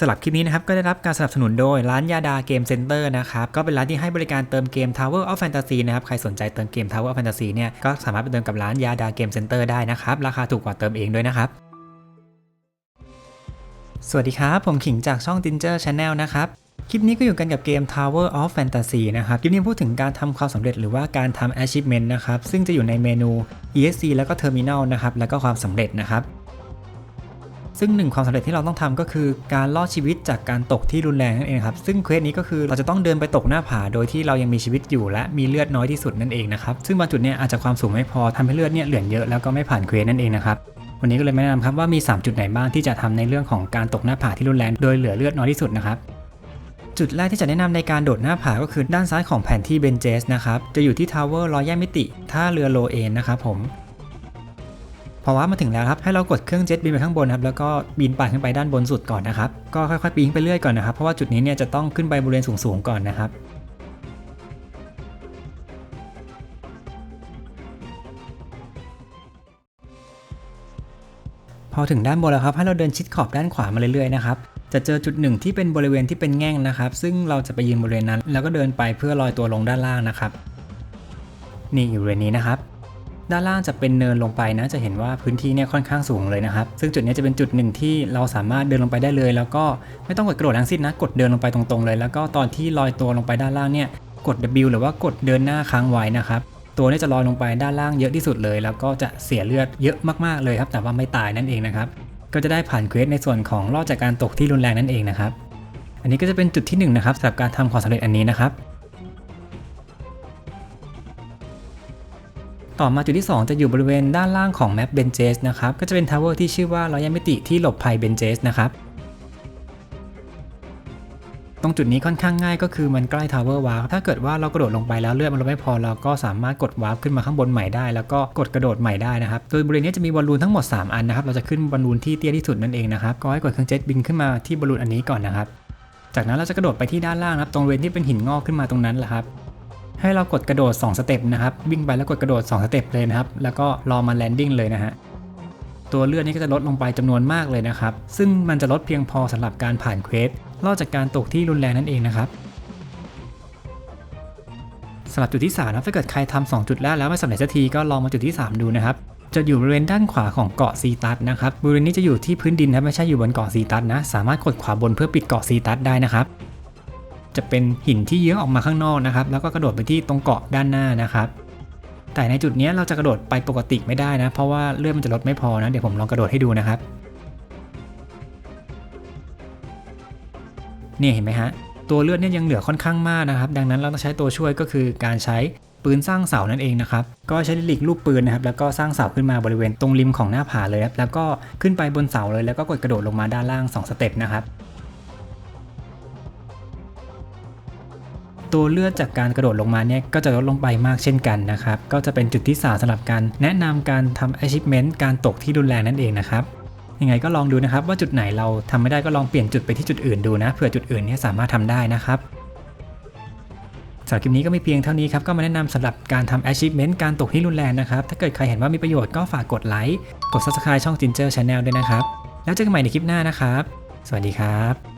สำหรับคลิปนี้นะครับก็ได้รับการสนับสนุนโดยร้านยาดาเกมเซ็นเตอร์นะครับก็เป็นร้านที่ให้บริการเติมเกม Tower of Fantasy นะครับใครสนใจเติมเกม Tower of Fantasy เนี่ยก็สามารถไปเติมกับร้านยาดาเกมเซ็นเตอร์ได้นะครับราคาถูกกว่าเติมเองด้วยนะครับสวัสดีครับ ผมขิงจากช่อง Ginger Channel นะครับคลิปนี้ก็อยู่กันกับเกม Tower of Fantasy นะครับคลิปนี้พูดถึงการทำความสำเร็จหรือว่าการทำ achievement นะครับซึ่งจะอยู่ในเมนู ESC แล้วก็ Terminal นะครับแล้วก็ความสำเร็จนะครับ ซึ่งหนึ่งความสำเร็จที่เราต้องทำก็คือ การรอดชีวิตจากการตกที่รุนแรงนั่นเองครับซึ่งเควสนี้ก็คือเราจะต้องเดินไปตกหน้าผาโดยที่เรายังมีชีวิตอยู่ และมีเลือดน้อยที่สุดนั่นเองนะครับซึ่งบางจุดเนี่ยอาจจะความสูงไม่พอทำให้เลือดเนี่ยเหลือเยอะแล้วก็ไม่ผ่านเควสนั่นเองนะครับวันนี้ก็เลยแนะนำครับว่ามี 3 จุดไหนบ้างที่จะทำในเรื่องของการตกหน้าผาที่รุนแรงโดยเหลือเลือดน้อยที่สุดนะครับจุดแรกที่จะแนะนำในการโดดหน้าผาก็คือด้านซ้ายของแผนที่เบนเจสนะครับจะอยู่ที่ทาวเวอร์รอยัลมิติท่าเรือโลเอนนะครับผม พอว่ามาถึงแล้วครับให้เรากดเครื่องเจ็ตบินไปข้างบนครับแล้วก็บินป่าขึ้นไปด้านบนสุดก่อนนะครับก็ค่อยๆปีนไปเรื่อยก่อนนะครับเพราะว่าจุดนี้เนี่ยจะต้องขึ้นไปบริเวณสูงๆก่อนนะครับพอถึงด้านบนแล้วครับให้เราเดินชิดขอบด้านขวามาเรื่อยๆนะครับจะเจอจุดหนึ่งที่เป็นบริเวณที่เป็นแง่งนะครับ ซึ่งเราจะไปยืนบริเวณนั้น แล้วก็เดินไปเพื่อลอยตัวลงด้านล่างนะครับ นี่อยู่บริเวณนี้นะครับ ด้านล่างจะเป็นเนินลงไปนะจะเห็นว่าพื้นที่เนี่ยค่อนข้างสูงเลยนะครับ ซึ่งจุดนี้จะเป็นจุดหนึ่งที่เราสามารถเดินลงไปได้เลย แล้วก็ไม่ต้องกดกระโดดทั้งสิ้นนะ กดเดินลงไปตรงๆเลย แล้วก็ตอนที่ลอยตัวลงไปด้านล่างเนี่ยกด W หรือว่ากดเดินหน้าค้างไว้นะครับตัวนี้จะลอยลงไปด้านล่างเยอะที่สุดเลย แล้วก็จะเสียเลือดเยอะมากๆเลยครับ แต่ว่าไม่ตายนั่นเองนะครับก็จะได้ผ่านเควสในส่วนของรอดจากการตกที่รุนแรงนั่นเองนะครับอันนี้ก็จะเป็นจุดที่หนึ่งนะครับสำหรับการทำความสำเร็จอันนี้นะครับ ต่อมาจุดที่ 2 จะอยู่บริเวณด้านล่างของแมปเบนเจสนะครับ ก็จะเป็นทาวเวอร์ที่ชื่อว่ารอยมิติที่หลบภัยเบนเจสนะครับ ตรงจุดนี้ค่อนข้างง่ายก็คือมันใกล้ทาวเวอร์วาร์ปถ้าเกิดว่าเรากระโดดลงไปแล้วเลือดมันลดไม่พอเราก็สามารถกดวาร์ปขึ้นมาข้างบนใหม่ได้ แล้วก็กดกระโดดใหม่ได้นะครับ โดยบริเวณนี้จะมีบอลลูนทั้งหมด 3 อันนะครับ เราจะขึ้นบอลลูนที่เตี้ยที่สุดนั่นเองนะครับ ก็ให้กดเครื่องเจ็ตบินขึ้นมาที่บอลลูนอันนี้ก่อนนะครับ จากนั้นเราจะกระโดดไปที่ด้านล่างนะครับ ตรงบริเวณที่เป็นหินงอกขึ้นมาตรงนั้นแหละครับ ให้เรากดกระโดด 2 สเต็ปนะครับ วิ่งไปแล้วกดกระโดด 2 สเต็ปเลยนะครับ แล้วก็รอมาแลนดิ้งเลยนะฮะตัวเลือดนี่ก็จะลดลงไปจำนวนมากเลยนะครับ ซึ่งมันจะลดเพียงพอสำหรับการผ่านเควสรอดจากการตกที่รุนแรงนั่นเองนะครับสำหรับจุดที่3นะถ้าเกิดใครทำ2จุดแรกแล้วไม่สำเร็จสักทีก็ลองมาจุดที่ 3 ดูนะครับจะอยู่บริเวณด้านขวาของเกาะซีตัสนะครับบริเวณนี้จะอยู่ที่พื้นดินนะไม่ใช่อยู่บนเกาะซีตัสนะ สามารถกดขวาบนเพื่อปิดเกาะซีตัสได้นะครับ จะเป็นหินที่เยื้องออกมาข้างนอกนะครับ แล้วก็กระโดดไปที่ตรงเกาะด้านหน้านะครับ แต่ในจุดนี้เราจะกระโดดไปปกติไม่ได้นะ เพราะว่าเลือดมันจะลดไม่พอนะ เดี๋ยวผมลองกระโดดให้ดูนะครับ เนี่ยเห็นไหมฮะ ตัวเลือดเนี่ยยังเหลือค่อนข้างมากนะครับ ดังนั้นเราต้องใช้ตัวช่วยก็คือการใช้ปืนสร้างเสานั่นเองนะครับ ก็ใช้ลิลิกลูกปืนนะครับ แล้วก็สร้างเสาขึ้นมาบริเวณตรงริมของหน้าผาเลยครับ แล้วก็ขึ้นไปบนเสาเลย แล้วก็กดกระโดดลงมาด้านล่าง 2 สเต็ปนะครับ ตัวเลือดจากการกระโดดลงมาเนี่ยก็จะลดลงไปมากเช่นกันนะครับ ก็จะเป็นจุดที่สาสำหรับการแนะนำการทำ achievement การตกที่รุนแรงนั่นเองนะครับยังไงก็ลองดูนะครับว่าจุดไหนเราทำไม่ได้ก็ลองเปลี่ยนจุดไปที่จุดอื่นดูนะเผื่อจุดอื่นเนี่ยสามารถทำได้นะครับสำหรับคลิปนี้ก็มีเพียงเท่านี้ครับ ก็มาแนะนำสำหรับการทำ achievement การตกที่รุนแรงนะครับ ถ้าเกิดใครเห็นว่ามีประโยชน์ก็ฝากกดไลค์ กด subscribe ช่อง Ginger Channel ด้วยนะครับ แล้วเจอกันใหม่ในคลิปหน้านะครับ สวัสดีครับ